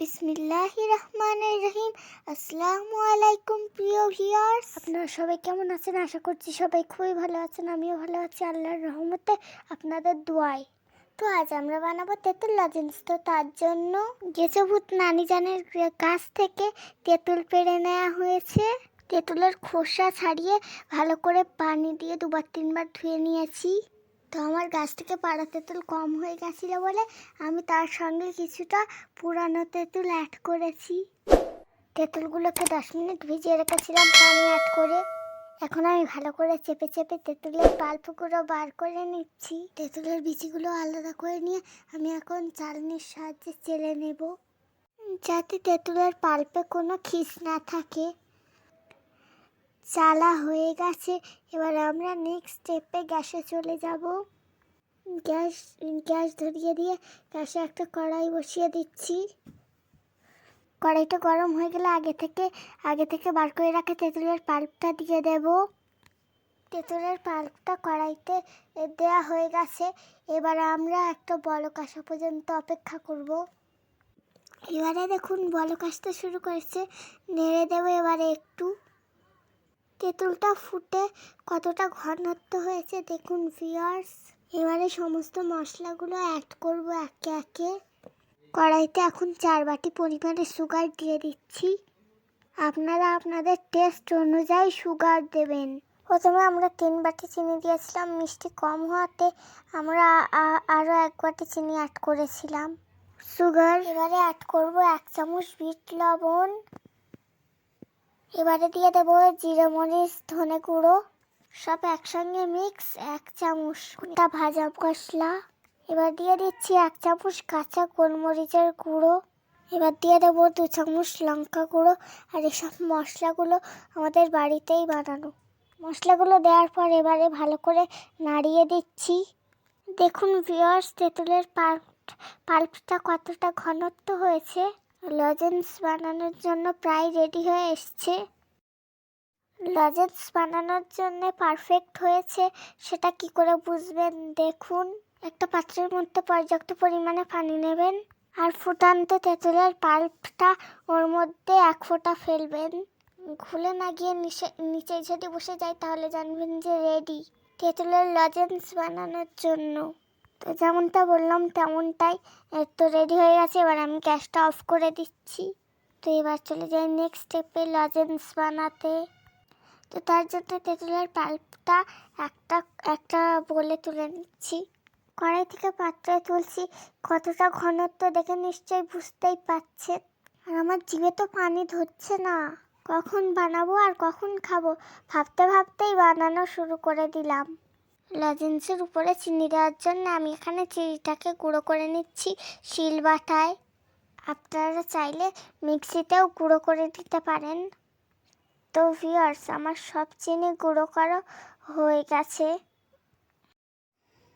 বিসমিল্লাহ রহমান রহিম। আসসালামু আলাইকুম, প্রিয় ভিউয়ার্স। আপনারা সবাই কেমন আছেন? আশা করছি সবাই খুবই ভালো আছেন, আমিও ভালো আছি, আল্লাহর রহমতে আপনাদের দোয়ায়। তো আজ আমরা বানাবো তেঁতুল লজেন্স। তো তার জন্য গেছে ভূত নানি জানের গাছ থেকে তেঁতুল পেড়ে নেওয়া হয়েছে। তেঁতুলের খোসা ছাড়িয়ে ভালো করে পানি দিয়ে দুবার তিনবার ধুয়ে নিয়েছি। তো আমার গাছ থেকে পাড়া তেঁতুল কম হয়ে গেছিল বলে আমি তার সঙ্গে কিছুটা পুরানো তেঁতুল অ্যাড করেছি। তেঁতুলগুলোকে দশ মিনিট ভিজিয়ে রেখেছিলাম পানি অ্যাড করে। এখন আমি ভালো করে চেপে চেপে তেঁতুলের পাল্পগুলো বার করে নিচ্ছি। তেঁতুলের বিচিগুলো আলাদা করে নিয়ে আমি এখন চালনির সাহায্যে চেলে নেব। যাতে তেঁতুলের পাল্পে কোনো খিস না থাকে। চালা হয়ে গেছে। এবার আমরা নেক্সট স্টেপে গ্যাসে চলে যাব। গ্যাস গ্যাস ধরিয়ে দিয়ে গ্যাসে একটা কড়াই বসিয়ে দিচ্ছি। কড়াইটা গরম হয়ে গেলে আগে থেকে আগে থেকে বার করে রাখা তেঁতুলের পাল্পটা দিয়ে দেব। তেঁতুলের পাল্পটা কড়াইতে দেয়া হয়ে গেছে। এবার আমরা একটা বলক আসা পর্যন্ত অপেক্ষা করব। এবারে দেখুন বলক আসতে শুরু করেছে। নেড়ে দেবো এবারে একটু। তেঁতুলটা ফুটে কতটা ঘনত্ব হয়েছে দেখুন ভিয়ার্স এবারে সমস্ত মশলাগুলো অ্যাড করব একে একে। কড়াইতে এখন চার বাটি পরিমাণে সুগার দিয়ে দিচ্ছি। আপনারা আপনাদের টেস্ট অনুযায়ী সুগার দেবেন। প্রথমে আমরা তিন বাটি চিনি দিয়েছিলাম মিষ্টি কম হওয়াতে আমরা আরও এক বাটি চিনি অ্যাড করেছিলাম। সুগার এবারে অ্যাড করব এক চামচ বিট লবণ। এবারে দিয়ে দেবো জিরে, মরিচ, ধনে গুঁড়ো। সব একসঙ্গে মিক্স এক চামচ। ওটা ভাজা মশলা। এবার দিয়ে দিচ্ছি এক চামচ কাঁচা গোলমরিচের গুঁড়ো। এবার দিয়ে দেবো দু চামচ লঙ্কা গুঁড়ো। আর এসব মশলাগুলো আমাদের বাড়িতেই বানানো। মশলাগুলো দেওয়ার পর এবারে ভালো করে নাড়িয়ে দিচ্ছি। দেখুন ভিওর্স তেঁতুলের পাল্প, পাল্পটা কতটা ঘনত্ব হয়েছে। লজেন্স বানানোর জন্য প্রায় রেডি হয়ে এসছে। লজেন্স বানানোর জন্য পারফেক্ট হয়েছে, সেটা কি করে বুঝবেন? দেখুন, একটা পাত্রের মধ্যে পর্যাপ্ত পরিমাণে পানি নেবেন আর ফুটান্ত তেঁতুলের পাল্পটা ওর মধ্যে এক ফোঁটা ফেলবেন। ঘুলে না গিয়ে নিচে নিচে যদি বসে যায় তাহলে জানবেন যে রেডি তেঁতুলের লজেন্স বানানোর জন্য। তো যেমনটা বললাম, তেমনটাই তো রেডি হয়ে গেছে। এবার আমি গ্যাসটা অফ করে দিচ্ছি। তো এবার চলে যাই নেক্সট স্টেপে লজেন্স বানাতে। তো তার জন্য তেঁতুলের পাল্পটা একটা একটা বলে তুলে নিচ্ছি। কড়াই থেকে পাত্রে তুলছি। কতটা ঘনত্ব দেখে নিশ্চয়ই বুঝতেই পারছেন আর আমার জিভে তো পানি ধরছে না। কখন বানাবো আর কখন খাব, ভাবতে ভাবতেই বানানো শুরু করে দিলাম। লজেন্সের উপরে চিনি দেওয়ার জন্য আমি এখানে চিনিটাকে গুঁড়ো করে নিচ্ছি। শিল বাটায়। আপনারা চাইলে মিক্সিতেও গুঁড়ো করে দিতে পারেন। তো ভিউয়ার্স আমার সব চিনি গুঁড়ো করা হয়ে গেছে।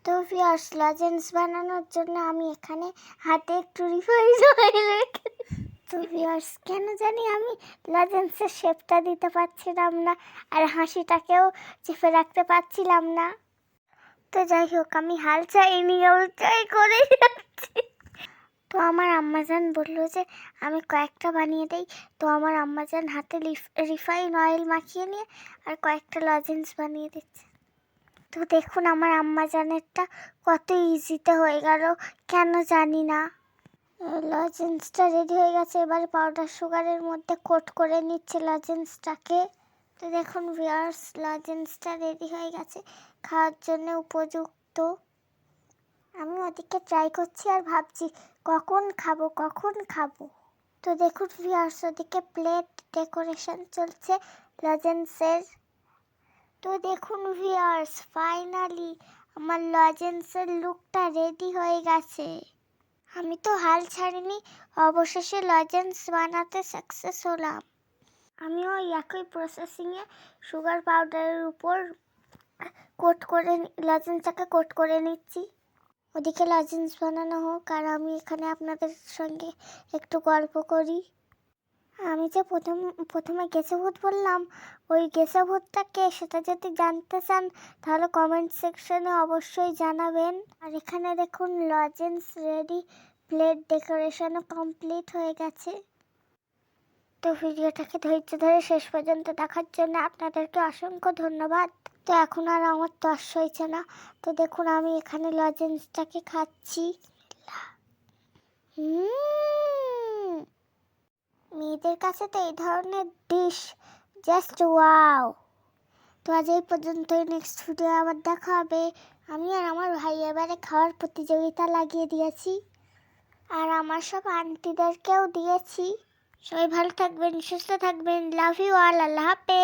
তো ভিউয়ার্স লজেন্স বানানোর জন্য আমি এখানে হাতে একটু রিফাইন অয়েল তো ভিউয়ার্স কেন জানি আমি লজেন্সের শেপটা দিতে পারছিলাম না আর হাসিটাকেও চেপে রাখতে পারছিলাম না। তো যাই হোক আমি হাল চাইনি ওটাই করে যাচ্ছি। তো আমার আম্মাজান বলল যে, আমি কয়েকটা বানিয়ে দেই। তো আমার আম্মাজান হাতে রিফাইন অয়েল মাখিয়ে নিয়ে আর কয়েকটা লজেন্স বানিয়ে দিচ্ছে। তো দেখুন আমার আম্মাজানেরটা কত ইজিতে হয়ে গেল, কেন জানি না। লজেন্সটা রেডি হয়ে গেছে, এবারে পাউডার সুগারের মধ্যে কোট করে নিচ্ছে লজেন্সটাকে। তো দেখুন ভিয়ার্স লজেন্সটা রেডি হয়ে গেছে। খাওয়ার জন্য উপযুক্ত। আমি ওদিকে ট্রাই করছি আর ভাবছি, কখন খাব কখন খাব? তো দেখুন ভিয়ার্স ওদিকে প্লেট ডেকোরেশন চলছে লজেন্সের তো দেখুন ভিয়ার্স ফাইনালি আমার লজেন্সের লুকটা রেডি হয়ে গেছে। আমি তো হাল ছাড়িনি, অবশেষে লজেন্স বানাতে সাকসেস হলাম। আমি ওই একই প্রসেসিংয়ে সুগার পাউডারের উপর কোট করে লজেন্সটাকে কোট করে নিচ্ছি। ওদিকে লজেন্স বানানো হোক, আর আমি এখানে আপনাদের সঙ্গে একটু গল্প করি। আমি যে প্রথম, প্রথমে গেছে ভূত বললাম, ওই গেছে ভূতটা কে সেটা যদি জানতে চান, তাহলে কমেন্ট সেকশনে অবশ্যই জানাবেন। আর এখানে দেখুন লজেন্স রেডি প্লেট ডেকোরেশনও কমপ্লিট হয়ে গেছে। তো ভিডিওটাকে ধৈর্য ধরে শেষ পর্যন্ত দেখার জন্য আপনাদেরকে অসংখ্য ধন্যবাদ। তো এখন আর আমার তস হয়েছে না। তো দেখুন, আমি এখানে লজেন্সটাকে খাচ্ছি। মেয়েদের কাছে তো এই ধরনের ডিশ জাস্ট ওয়াও তো আজ এই পর্যন্তই নেক্সট ভিডিও আবার দেখা হবে। আমি আর আমার ভাই এবারে খাওয়ার প্রতিযোগিতা লাগিয়ে দিয়েছি। আর আমার সব আন্টিদেরকেও দিয়েছি। সবাই ভালো থাকবেন সুস্থ থাকবেন লাভ ইউ অল আল্লাহ হাফেজ।